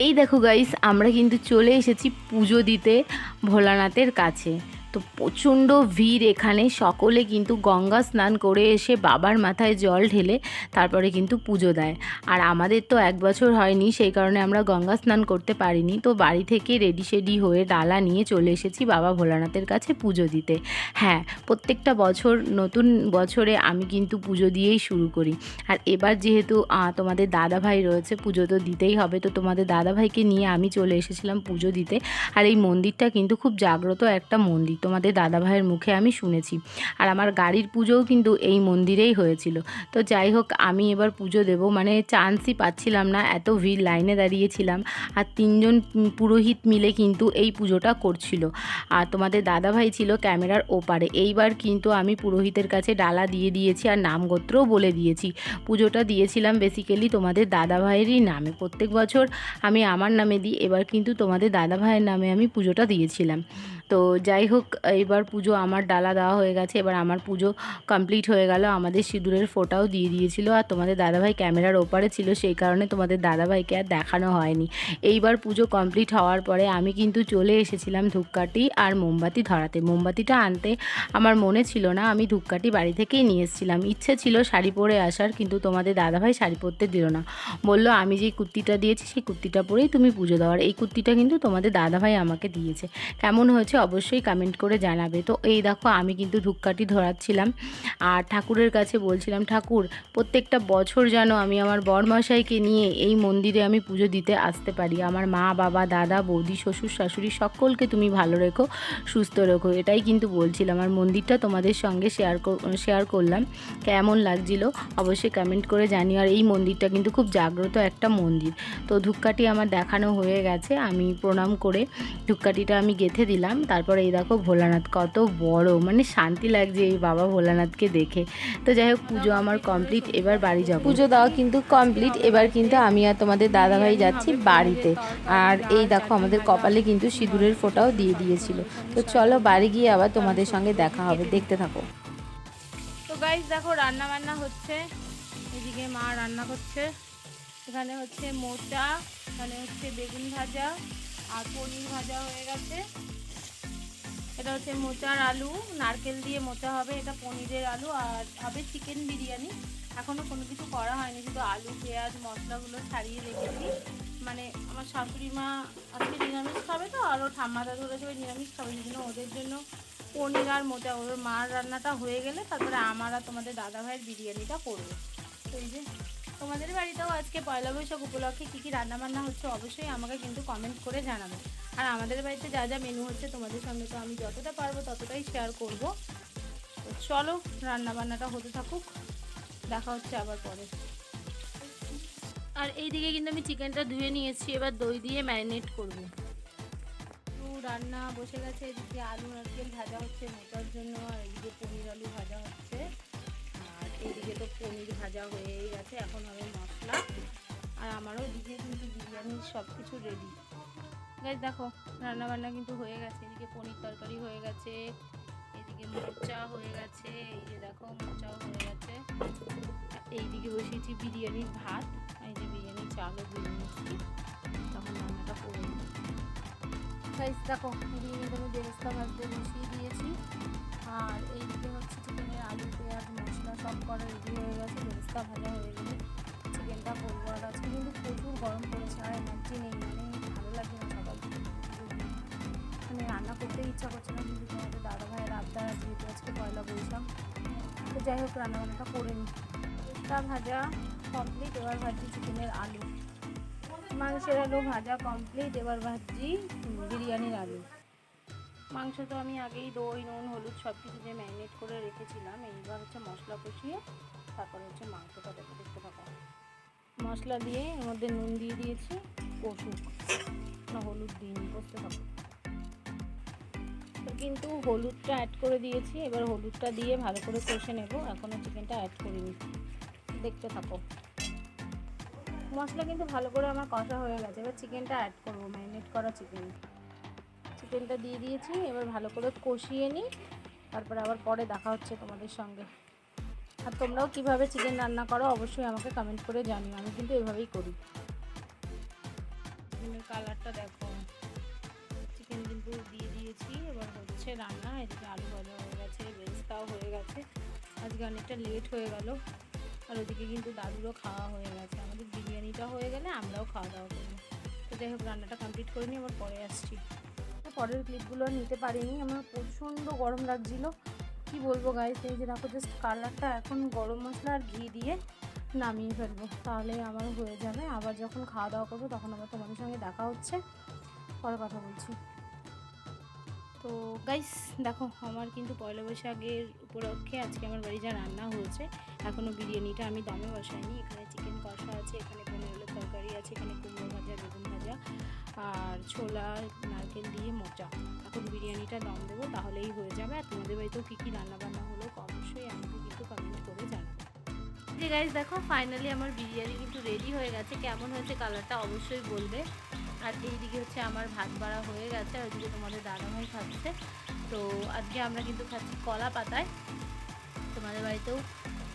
এই দেখো গাইস আমরা কিন্তু চলে এসেছি পুজো দিতে ভোলানাথের কাছে। তো প্রচণ্ড ভিড় এখানে। সকলে কিন্তু গঙ্গা স্নান করে এসে বাবার মাথায় জল ঢেলে তারপরে কিন্তু পুজো দেয়। আর আমাদের তো এক বছর হয়নি, সেই কারণে আমরা গঙ্গা স্নান করতে পারিনি। তো বাড়ি থেকে রেডি সেডি হয়ে ডালা নিয়ে চলে এসেছি বাবা ভোলানাথের কাছে পুজো দিতে। হ্যাঁ প্রত্যেকটা বছর, নতুন বছরে আমি কিন্তু পুজো দিয়েই শুরু করি। আর এবার যেহেতু তোমাদের দাদা ভাই রয়েছে, পুজো তো দিতেই হবে। তো তোমাদের দাদা ভাইকে নিয়ে আমি চলে এসেছিলাম পুজো দিতে। আর এই মন্দিরটা কিন্তু খুব জাগ্রত একটা মন্দির। তোমাদের দাদা ভাইয়ের মুখে আমি শুনেছি। আর আমার গাড়ির পুজোও কিন্তু এই মন্দিরেই হয়েছিল। তো যাই হোক, আমি এবার পুজো দেব। মানে চান্সই পাচ্ছিলাম না, এত ভিড় লাইনে দাঁড়িয়েছিলাম। আর তিনজন পুরোহিত মিলে কিন্তু এই পুজোটা করছিল। আর তোমাদের দাদা ভাই ছিল ক্যামেরার ওপারে। এইবার কিন্তু আমি পুরোহিতের কাছে ডালা দিয়ে দিয়েছি আর নাম গোত্রও বলে দিয়েছি। পুজোটা দিয়েছিলাম বেসিক্যালি তোমাদের দাদা ভাইয়েরই নামে। প্রত্যেক বছর আমি আমার নামে দিই, এবার কিন্তু তোমাদের দাদা ভাইয়ের নামে আমি পুজোটা দিয়েছিলাম। তো যাই হোক এবার পুজো আমার ডালা দেওয়া হয়ে গেছে। এবার আমার পুজো কমপ্লিট হয়ে গেল। আমাদের সিঁদুরের ফোঁটাও দিয়ে দিয়েছিল আর তোমাদের দাদাভাই ক্যামেরার ওপারে ছিল, সেই কারণে তোমাদের দাদাভাইকে আর দেখানো হয়নি। এইবার পুজো কমপ্লিট হওয়ার পরে আমি কিন্তু চলে এসেছিলাম ধূপকাঠি আর মোমবাতি ধরাতে। মোমবাতিটা আনতে আমার মনে ছিল না, আমি ধূপকাঠি বাড়ি থেকেই নিয়ে এসেছিলাম। ইচ্ছে ছিল শাড়ি পরে আসার, কিন্তু তোমাদের দাদাভাই শাড়ি পরতে দিল না। বলল, আমি যে কুর্তিটা দিয়েছি, সেই কুর্তিটা পরেই তুমি পুজো দেওয়ার এই কুর্তিটা কিন্তু তোমাদের দাদাভাই আমাকে দিয়েছে। কেমন হয়েছে অবশ্যই কমেন্ট করে জানাবে। তো এই দেখো, আমি কিন্তু ধূপকাঠি ধরাচ্ছিলাম। আর ঠাকুরের কাছে বলছিলাম, ঠাকুর, প্রত্যেকটা বছর যেন আমি আমার বরমশাইকে নিয়ে এই মন্দিরে আমি পুজো দিতে আসতে পারি। আমার মা, বাবা, দাদা, বৌদি, শ্বশুর, শাশুড়ি সকলকে তুমি ভালো রেখো, সুস্থ রেখো। এটাই কিন্তু বলছিলাম। আর মন্দিরটা তোমাদের সঙ্গে শেয়ার শেয়ার করলাম। কেমন লাগছিল অবশ্যই কমেন্ট করে জানিও। আর এই মন্দিরটা কিন্তু খুব জাগ্রত একটা মন্দির। তো ধূপকাঠি আমার দেখানো হয়ে গেছে। আমি প্রণাম করে ধূপকাঠিটা আমি গেঁথে দিলাম। তারপর এই দেখো ভোলানাথ কত বড় মানে শান্তি লাগছে এই বাবা ভোলানাথকে দেখে। তো যাই হোক পুজো আমার কমপ্লিট এবার বাড়ি যাব। পুজো দেওয়া কিন্তু কমপ্লিট এবার কিন্তু আমি আর তোমাদের দাদাভাই যাচ্ছি বাড়িতে। আর এই দেখো আমাদের কপালে কিন্তু সিঁদুরের ফোঁটাও দিয়ে দিয়েছিল। তো চলো বাড়ি গিয়ে আবার তোমাদের সঙ্গে দেখা হবে দেখতে থাকো। তো গাইজ দেখো রান্না বান্না হচ্ছে। এদিকে মা রান্না করছে। এখানে হচ্ছে মোচা এখানে হচ্ছে বেগুন ভাজা আর পনির ভাজা হয়ে গেছে। এটা হচ্ছে মোচার আলু, নারকেল দিয়ে মোচা হবে, এটা পনিরের আলু আর হবে চিকেন বিরিয়ানি। এখনও কোনো কিছু করা হয়নি, শুধু আলু, পেঁয়াজ, মশলাগুলো ছাড়িয়ে রেখেছি। মানে আমার শাশুড়ি মা আজকে নিরামিষ খাবে তো আরও ঠাম্মা দাদু ওরা সবাই নিরামিষ খাবে, সেই জন্য ওদের জন্য পনির আর মোচা। ওর মার রান্নাটা হয়ে গেলে তারপরে আমার আর তোমাদের দাদাভাইয়ের বিরিয়ানিটা করবে। এই যে তোমাদের বাড়িতেও আজকে পয়লা বৈশাখ উপলক্ষে কী কী রান্নাবান্না হচ্ছে অবশ্যই আমাকে কিন্তু কমেন্ট করে জানাবে। আর আমাদের বাড়িতে যা যা মেনু হচ্ছে তোমাদের সঙ্গে তো আমি যতটা পারব ততটাই শেয়ার করব। তো চলো, রান্নাবান্নাটা হতে থাকুক, দেখা হচ্ছে আবার পরে। আর এইদিকে কিন্তু আমি চিকেনটা ধুয়ে নিয়েছি, এবার দই দিয়ে ম্যারিনেট করব। তো রান্না বসে গেছে, এদিকে আলু নারকেল ভাজা হচ্ছে, মোটার জন্য আর এদিকে পনির আলু ভাজা হচ্ছে। আর এইদিকে তো পনির ভাজা হয়েই গেছে, এখন হবে মশলা। আর আমারও এদিকে কিন্তু বিরিয়ানির সব কিছু রেডি গাইজ দেখো রান্না বান্না কিন্তু হয়ে গেছে। এদিকে পনির তরকারি হয়ে গেছে, এদিকে মোচা হয়ে গেছে, এই যে দেখো, মোচাও হয়ে গেছে। এইদিকে বসিয়েছি বিরিয়ানির ভাত, এই যে বিরিয়ানির চালও নিচ্ছি তখন রান্নাটা করে দেখো, এদিকে কিন্তু আমি বেরেস্তা ভাজতে বসিয়ে দিয়েছি। আর এইদিকে হচ্ছে চিকেনের আলু, পেঁয়াজ, মশলা সব করা রেডি হয়ে গেছে, বেরেস্তা ভাজা আবদার যেহেতু আজকে পয়লা বৈশাখ তো যাই হোক রান্না বান্নাটা করে নিই তা ভাজা কমপ্লিট এবার ভাজছি চিকেনের আলু। মাংসের আলু ভাজা কমপ্লিট এবার ভাজছি বিরিয়ানির আলু। মাংস তো আমি আগেই দই, নুন, হলুদ সব কিছু দিয়ে ম্যারিনেট করে রেখেছিলাম, এইবার হচ্ছে মশলা কষিয়ে তারপরে হচ্ছে মাংসটা দেখে দেখতে থাকা মশলা দিয়ে এর মধ্যে নুন দিয়ে দিয়েছি। কিন্তু হলুদটা অ্যাড করে দিয়েছি। এবার হলুদটা দিয়ে ভালো করে কষে নেব। এখনও চিকেনটা অ্যাড করিনি। দেখতে থাকো। মশলা কিন্তু ভালো করে আমার কষা হয়ে গেছে। এবার চিকেনটা অ্যাড করব। ম্যারিনেট করা চিকেন চিকেনটা দিয়ে দিয়েছি। এবার ভালো করে কষিয়ে নিই। তারপরে আবার পরে দেখা হচ্ছে তোমাদের সঙ্গে। আর তোমরাও কীভাবে চিকেন রান্না করো অবশ্যই আমাকে কমেন্ট করে জানিও। আমি কিন্তু এভাবেই করি। কালারটা দেখো। চিকেন কিন্তু দিয়ে এবার হচ্ছে রান্না, এদিকে আলু ভাজা হয়ে গেছে বেরেস্তাও হয়ে গেছে। আজকে অনেকটা লেট হয়ে গেল। আর ওদিকে কিন্তু দাদুরও খাওয়া হয়ে গেছে। আমাদের বিরিয়ানিটা হয়ে গেলে আমরাও খাওয়া দাওয়া করব। তো যাই হোক, রান্নাটা কমপ্লিট করে আবার পরে আসছি। পরের ক্লিপগুলো নিতে পারিনি। আমার প্রচণ্ড গরম লাগছিল। কি বলব গাইস সেই যে দেখো জাস্ট কালারটা এখন গরম মশলা আর ঘি দিয়ে নামিয়ে ফেলব। তাহলে আমার হয়ে যাবে। আবার যখন খাওয়া দাওয়া করব, তখন আবার তোমাদের সঙ্গে দেখা হচ্ছে। পরে কথা বলছি। তো গাইস দেখো, আমার কিন্তু পয়লা বৈশাখের উপলক্ষে আজকে আমার বাড়ি যা রান্না হয়েছে এখনও বিরিয়ানিটা আমি দমে বসাইনি। এখানে চিকেন কষা আছে, এখানে পনিরের তরকারি আছে, এখানে কুমড়ো ভাজা, বেগুন ভাজা, আর ছোলা, নারকেল দিয়ে মোচা। এখন বিরিয়ানিটা দম দেবো, তাহলেই হয়ে যাবে। আর তোমাদের বাড়িতেও কী কী রান্নাবান্না হলো অবশ্যই আমাকে কিন্তু কমেন্ট করে জানাবে। গাইজ দেখো ফাইনালি আমার বিরিয়ানি কিন্তু রেডি হয়ে গেছে। কেমন হয়েছে কালারটা অবশ্যই বলবে। আর এইদিকে হচ্ছে আমার ভাত বাড়া হয়ে গেছে, আর ওইদিকে তোমাদের দাদাভাই খাচ্ছে। তো আজকে আমরা কিন্তু খাচ্ছি কলা পাতায়। তোমাদের বাড়িতেও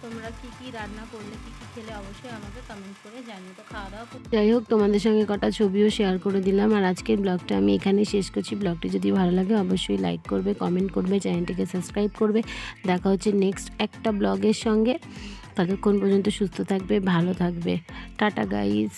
তোমরা কি কি রান্না করলে, কি কি খেলে অবশ্যই আমাকে কমেন্ট করে জানিও। তো খাওয়া দাওয়া যাই হোক, তোমাদের সঙ্গে কটা ছবিও শেয়ার করে দিলাম, আর আজকের ব্লগটা আমি এখানে শেষ করছি। ব্লগটি যদি ভালো লাগে, অবশ্যই লাইক করবে কমেন্ট করবে চ্যানেলটিকে সাবস্ক্রাইব করবে। দেখা হচ্ছে নেক্সট একটা ব্লগের সঙ্গে। ততক্ষণ পর্যন্ত সুস্থ থাকবে, ভালো থাকবে। Tata guys